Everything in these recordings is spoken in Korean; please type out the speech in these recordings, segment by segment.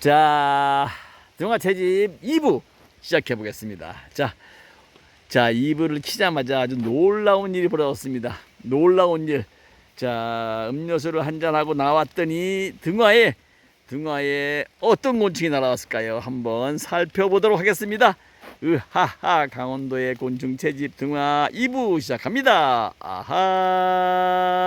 자, 동화 채집 2부 시작해 보겠습니다. 자, 자, 2부를 키자마자 아주 놀라운 일이 벌어졌습니다. 놀라운 일. 자, 음료수를 한잔하고 나왔더니 등화에, 등화에 어떤 곤충이 날아왔을까요? 한번 살펴보도록 하겠습니다. 으하하, 강원도의 곤충 채집 등화 2부 시작합니다. 아하.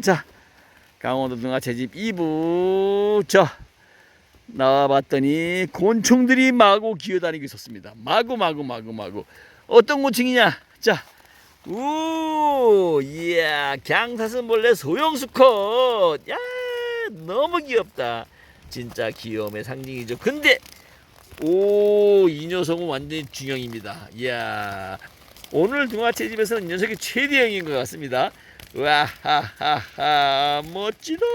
자 강원도 등화 채집 2부. 자 나와봤더니 곤충들이 마구 기어다니고 있었습니다. 마구 마구 마구 마구. 어떤 곤충이냐? 자 우 이야 강사슴벌레 소형수컷. 야 너무 귀엽다. 진짜 귀여움의 상징이죠. 근데 오 이 녀석은 완전히 중형입니다. 이야 오늘 동화체 집에서는 이 녀석이 최대형인 것 같습니다. 와하하하 멋지다.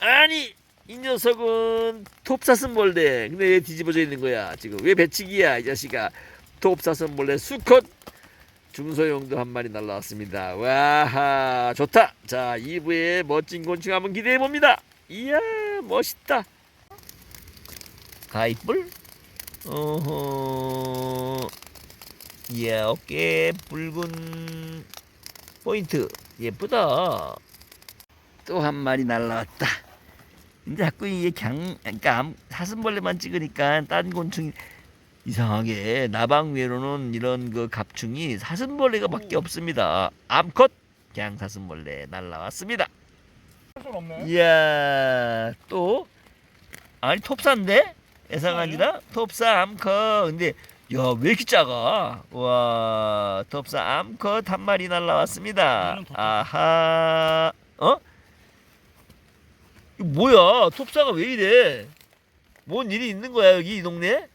아니 이 녀석은 톱사슴벌레. 근데 왜 뒤집어져 있는 거야? 지금 왜 배치기야 이 자식아? 톱사슴벌레 수컷 중소형도 한 마리 날라왔습니다. 와하 좋다. 자 2부의 멋진 곤충 한번 기대해 봅니다. 이야 멋있다. 가이뿔? 어허. 이야 어깨 붉은 포인트. 예쁘다. 또 한 마리 날라왔다. 근데 자꾸 이게 강 그러니까 암- 사슴벌레만 찍으니까 딴 곤충이 이상하게 나방 외로는 이런 그 갑충이 사슴벌레가 밖에 없습니다. 암컷 갱 사슴벌레 날라왔습니다. 이야 또 아니 톱사인데? 애상 아니라 톱사 암컷. 근데 야 왜 이렇게 작아? 와 톱사 암컷 한 마리 날라왔습니다. 아하. 어? 이거 뭐야? 톱사가 왜 이래? 뭔 일이 있는 거야 여기 이 동네?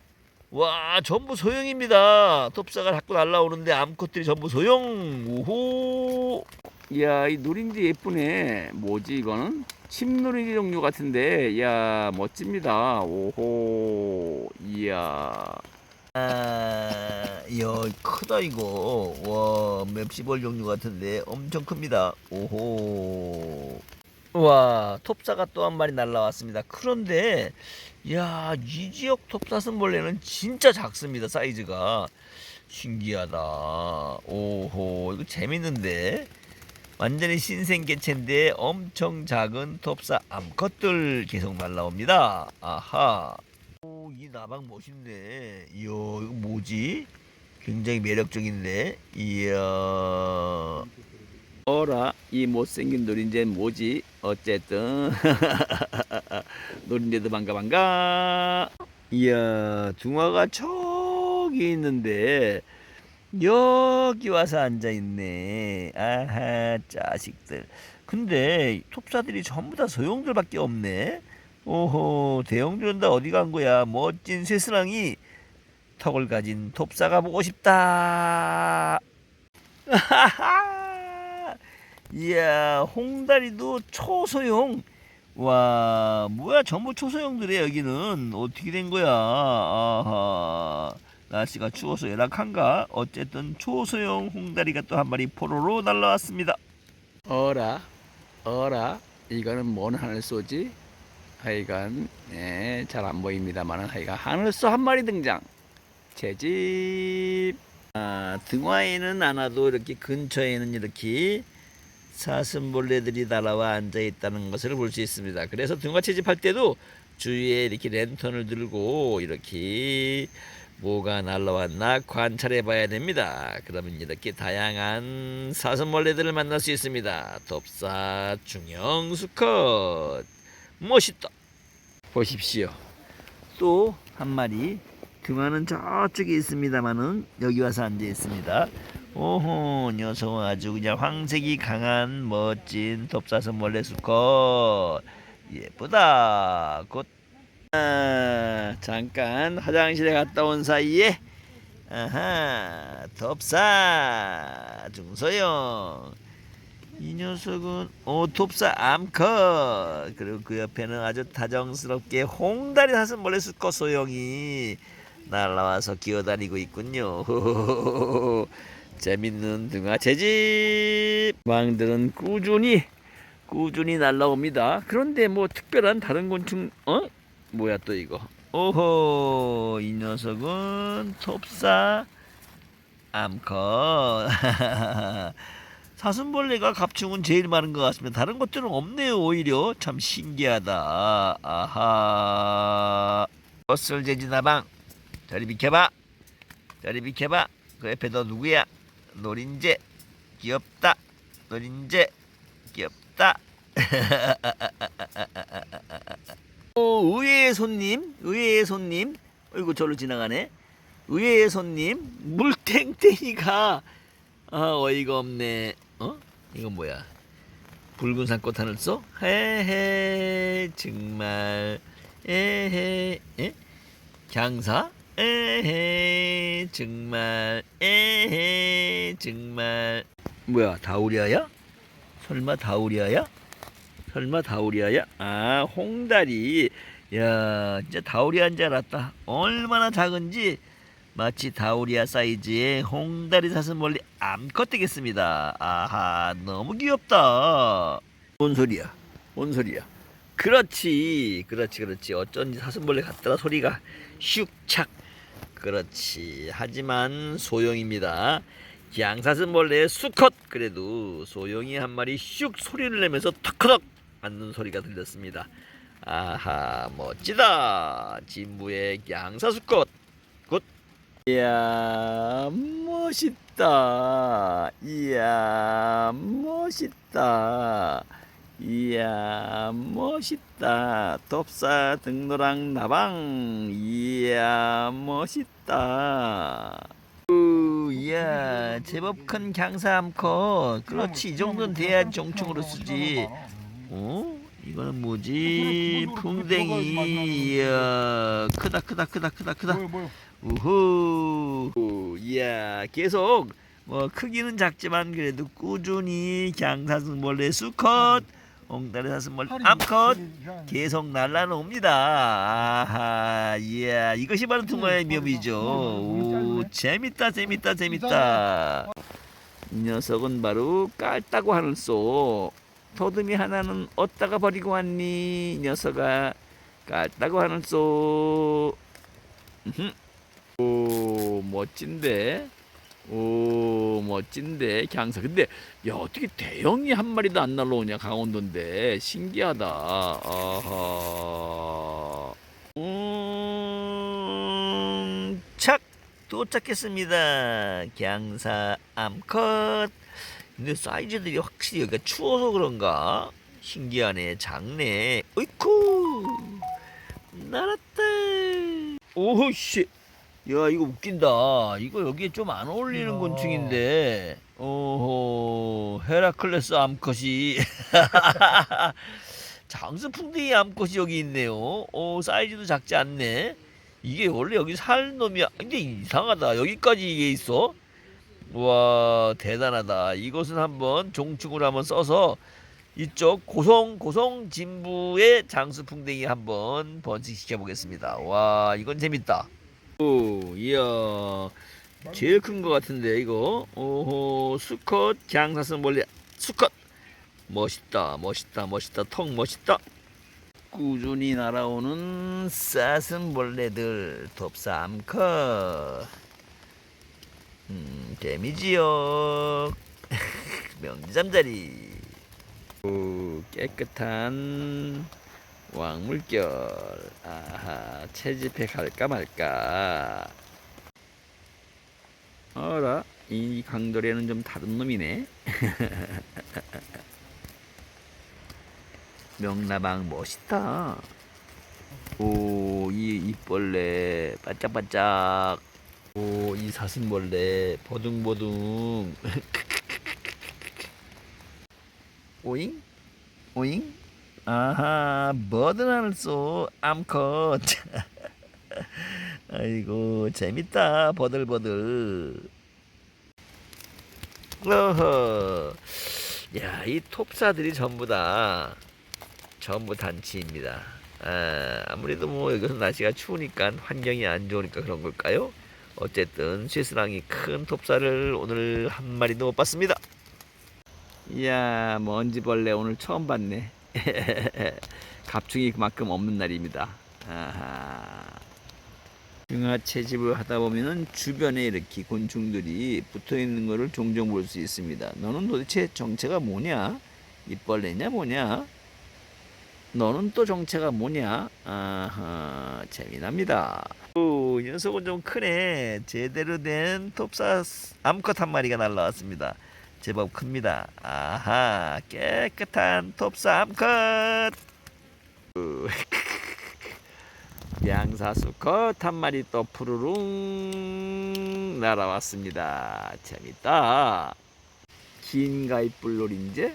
와 전부 소형입니다. 톱사가 자꾸 날라오는데 암컷들이 전부 소형. 오호. 이야 이 누린지 예쁘네. 뭐지 이거는? 침누린지 종류 같은데. 이야 멋집니다. 오호. 이야 아, 이야 크다 이거. 와 맵시벌 종류 같은데 엄청 큽니다. 오호. 와 톱사가 또 한 마리 날라왔습니다. 그런데 야 이 지역 톱사슴벌레는 진짜 작습니다 사이즈가. 신기하다. 오호 이거 재밌는데? 완전히 신생개체인데 엄청 작은 톱사 암컷들 계속 날라옵니다. 아하. 나방 멋있네. 이거 뭐지? 굉장히 매력적인데. 이야. 어라, 이 못생긴 노린재는 뭐지? 어쨌든. 노린재도 반가 반가. 이야, 둥아가 저기 있는데. 여기 와서 앉아 있네. 아하, 자식들. 근데 톱사들이 전부 다 소형들밖에 없네. 오호, 대형들은 다 어디 간 거야? 멋진 쇠스랑이 턱을 가진 톱사가 보고 싶다. 이야, 홍다리도 초소형. 와, 뭐야, 전부 초소형들이야, 여기는. 어떻게 된 거야? 아하. 날씨가 추워서 열악한가? 어쨌든 초소형 홍다리가 또 한 마리 포로로 날라왔습니다. 어라, 어라, 이거는 뭔 하늘소지? 하여간 네, 잘 안 보입니다만 하여간 하늘소 한 마리 등장. 제 집. 아, 등화에는 안 와도 이렇게 근처에는 이렇게 사슴벌레들이 날아와 앉아 있다는 것을 볼 수 있습니다. 그래서 등화 채집할 때도 주위에 이렇게 랜턴을 들고 이렇게 뭐가 날라왔나 관찰해 봐야 됩니다. 그러면 이렇게 다양한 사슴벌레들을 만날 수 있습니다. 톱사, 중형, 수컷. 멋있다. 보십시오. 또 한 마리 등화는 저쪽에 있습니다만은 여기 와서 앉아 있습니다. 오호 녀석은 아주 그냥 황색이 강한 멋진 톱사슴 벌레 수컷 예쁘다 곧 아, 잠깐 화장실에 갔다 온 사이에 아하 덥사 중소형 이 녀석은 오톱사 암컷. 그리고 그 옆에는 아주 다정스럽게 홍다리 사슴벌레 수컷 소형이 날라와서 기어다니고 있군요. 재밌는 등화채집. 왕들은 꾸준히 꾸준히 날라옵니다. 그런데 뭐 특별한 다른 곤충 어? 뭐야 또 이거? 오호 이 녀석은 톱사 암컷 사슴벌레가 갑충은 제일 많은 것 같습니다. 다른 것들은 없네요. 오히려 참 신기하다. 아하. 버슬 제지 나방 저리 비켜봐. 저리 비켜봐. 그 옆에 너 누구야? 노린재 귀엽다. 노린재 귀엽다. 오, 의외의 손님, 의외의 손님. 어이구 저로 지나가네. 의외의 손님 물탱탱이가 아 어이가 없네. 어? 이건 뭐야? 붉은 산꽃 하늘 쏘? 헤헤 정말 에헤 에? 강사? 에헤 정말 에헤 정말 뭐야 다우리아야? 설마 다우리아야? 설마 다우리아야? 아 홍다리 야 진짜 다우리아인 줄 알았다 얼마나 작은지 마치 다우리아 사이즈의 홍다리 사슴벌레 암컷 되겠습니다. 아하 너무 귀엽다. 뭔 소리야? 뭔 소리야? 그렇지 그렇지 그렇지. 어쩐지 사슴벌레 같더라 소리가. 슉착. 그렇지. 하지만 소형입니다. 양사슴벌레의 수컷. 그래도 소형이 한 마리 슉 소리를 내면서 턱커덕 앉는 소리가 들렸습니다. 아하 멋지다. 진부의 양사수컷. 굿 이야 멋있다. 이야 멋있다. 이야 멋있다. 톱사 등노랑 나방. 이야 멋있다. 우, 이야 제법 큰 강사 암컷. 그렇지 이 정도는 돼야 정충으로 쓰지. 어? 이거는 뭐지? 풍뎅이 이야 크다 크다 크다 크다 크다. 뭐요 뭐요 우후. 이야 계속 뭐 크기는 작지만 그래도 꾸준히 강사슴벌레 수컷 옹다리 사슴벌레 암컷 계속 날라옵니다. 아하 이야 이것이 바로 등화의 묘미죠. 오 재밌다 재밌다 재밌다. 이 녀석은 바로 깔따구 하늘 쏘 토듬이 하나는 어디다가 버리고 왔니? 이 녀석아. 깔따구 하늘 쏘. 오 멋진데? 오 멋진데? 강사. 근데 야 어떻게 대형이 한 마리도 안 날라오냐 강원도인데? 신기하다. 아하. 음착. 도착했습니다. 강사 암컷 근데 사이즈들이 확실히 여기가 추워서 그런가? 신기하네 작네. 어이쿠! 날았다! 오씨! 야 이거 웃긴다. 이거 여기에 좀 안 어울리는 이야. 곤충인데. 오호 헤라클레스 암컷이. 장수풍뎅이 암컷이 여기 있네요. 오 사이즈도 작지 않네. 이게 원래 여기 살 놈이야. 근데 이상하다. 여기까지 이게 있어 와 대단하다. 이것은 한번 종축으로 한번 써서 이쪽 고성 고성 진부의 장수풍뎅이 한번 번식시켜 보겠습니다. 와 이건 재밌다. 오 이야 제일 큰거 같은데 이거. 오호 수컷 장사슴벌레 수컷! 멋있다 멋있다 멋있다. 턱 멋있다. 꾸준히 날아오는 사슴벌레들 암컷 음 재미지요. 명지잠자리. 오, 깨끗한 왕물결. 아하 채집해 갈까 말까. 어라 이 강도래는 좀 다른 놈이네. 명나방 멋있다. 오이 이벌레 반짝반짝 오 이 사슴벌레 버둥버둥. 오잉? 오잉? 아하 버드나를 쏘 암컷. 아이고 재밌다 버들버들. 어허. 야, 이 톱사들이 전부 다 전부 단치입니다. 아, 아무래도 뭐 여기서 날씨가 추우니까 환경이 안 좋으니까 그런 걸까요? 어쨌든 쇠스랑이 큰 톱사를 오늘 한 마리도 못 봤습니다. 이야 먼지벌레 오늘 처음 봤네. 갑충이 그만큼 없는 날입니다. 아하. 융화 채 집을 하다 보면은 주변에 이렇게 곤충들이 붙어 있는 것을 종종 볼 수 있습니다. 너는 도대체 정체가 뭐냐? 입벌레냐 뭐냐? 너는 또 정체가 뭐냐? 아하, 재미납니다. 오, 이 녀석은 좀 크네. 제대로 된 톱사 암컷 한 마리가 날라왔습니다. 제법 큽니다. 아하, 깨끗한 톱사 암컷. 우, 양사수컷 한 마리 또 푸르릉 날아왔습니다. 재밌다. 긴 가입불 노린재?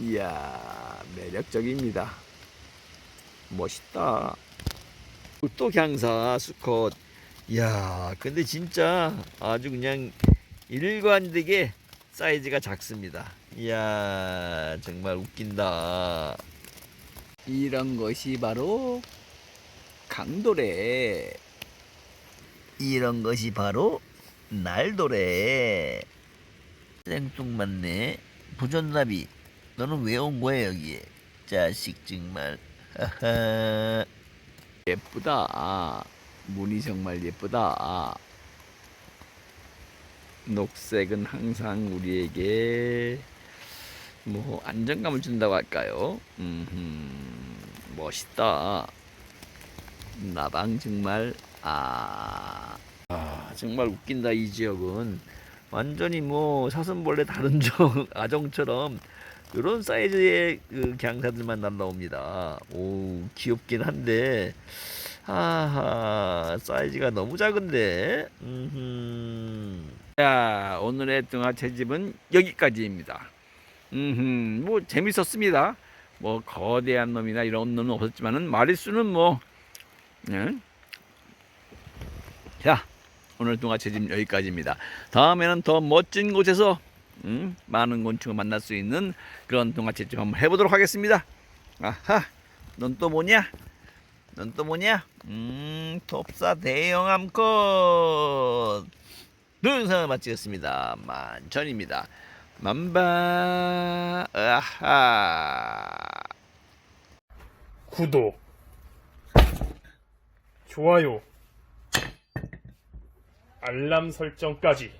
이야, 매력적입니다. 멋있다. 또 강사 수컷. 이야, 근데 진짜 아주 그냥 일관되게 사이즈가 작습니다. 이야, 정말 웃긴다. 이런 것이 바로 강도래. 이런 것이 바로 날도래. 생뚱 맞네. 부전나비. 너는 왜 온 거야 여기에? 자식 정말. 하하. 예쁘다. 문이 정말 예쁘다. 녹색은 항상 우리에게 뭐 안정감을 준다고 할까요? 음, 멋있다. 나방 정말 아, 아 정말 웃긴다 이 지역은 완전히 뭐 사슴벌레 다른 종 아정처럼 이런 사이즈의 그 강사들만 날라옵니다. 오 귀엽긴 한데 아하 사이즈가 너무 작은데. 음흠. 자 오늘의 등화 채집은 여기까지입니다. 음, 뭐 재밌었습니다. 뭐 거대한 놈이나 이런 놈은 없었지만은 마리수는 뭐, 예. 자 오늘 동화 채집 여기까지입니다. 다음에는 더 멋진 곳에서 음, 많은 곤충을 만날 수 있는 그런 동화 채집 한번 해보도록 하겠습니다. 아하, 넌 또 뭐냐? 넌 또 뭐냐? 음, 톱사 대형 암컷. 동영상을 마치겠습니다. 만천입니다. 만바 아하 구독, 좋아요, 알람 설정까지